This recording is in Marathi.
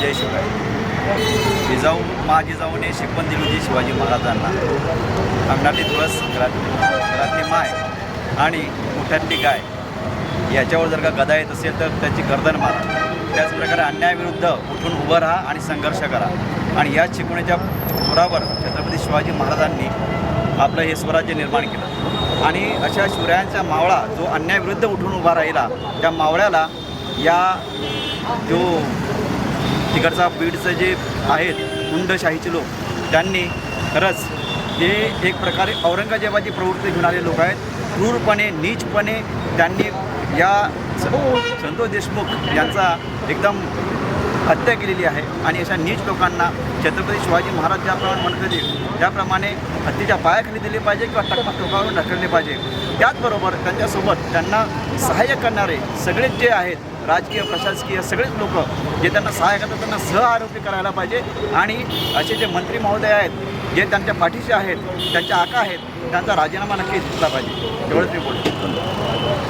जय शिवराय. जिजाऊ माझी जाऊने शिकवण दिली होती शिवाजी महाराजांना. अंगणातली तुळस घरात घरातली माय आणि मोठ्यातली गाय. याच्यावर जर का गदा येत असेल तर त्याची गर्दन मारा. त्याचप्रकारे अन्यायाविरुद्ध उठून उभं राहा आणि संघर्ष करा. आणि या शिकवणीच्या जोरावर छत्रपती शिवाजी महाराजांनी आपलं हे स्वराज्य निर्माण केलं. आणि अशा शिवरायांचा मावळा जो अन्यायाविरुद्ध उठून उभा राहिला त्या मावळ्याला या जो तिकडचा बीडचं जे आहेत हुंडशाहीचे लोक त्यांनी खरंच हे एक प्रकारे औरंगजेबाची प्रवृत्ती घेणारे लोक आहेत. क्रूरपणे नीचपणे त्यांनी या संतोष देशमुख यांचा एकदम हत्या केलेली आहे आणि अशा नीच लोकांना छत्रपती शिवाजी महाराज ज्याप्रमाणे म्हणत होते त्याप्रमाणे हत्तीच्या पायाखाली दिले पाहिजे किंवा टकमक टोकावरून ढकलले पाहिजे. त्याचबरोबर त्यांच्यासोबत त्यांना सहाय्य करणारे सगळेच जे आहेत राजकीय प्रशासकीय सगळेच लोक जे त्यांना सहाय्य करतात त्यांना सह आरोपी करायला पाहिजे. आणि असे जे मंत्री महोदय आहेत जे त्यांच्या पाठीशी आहेत त्यांच्या आका आहेत त्यांचा राजीनामा नक्की घेतला पाहिजे. एवढंच मी बोलतो.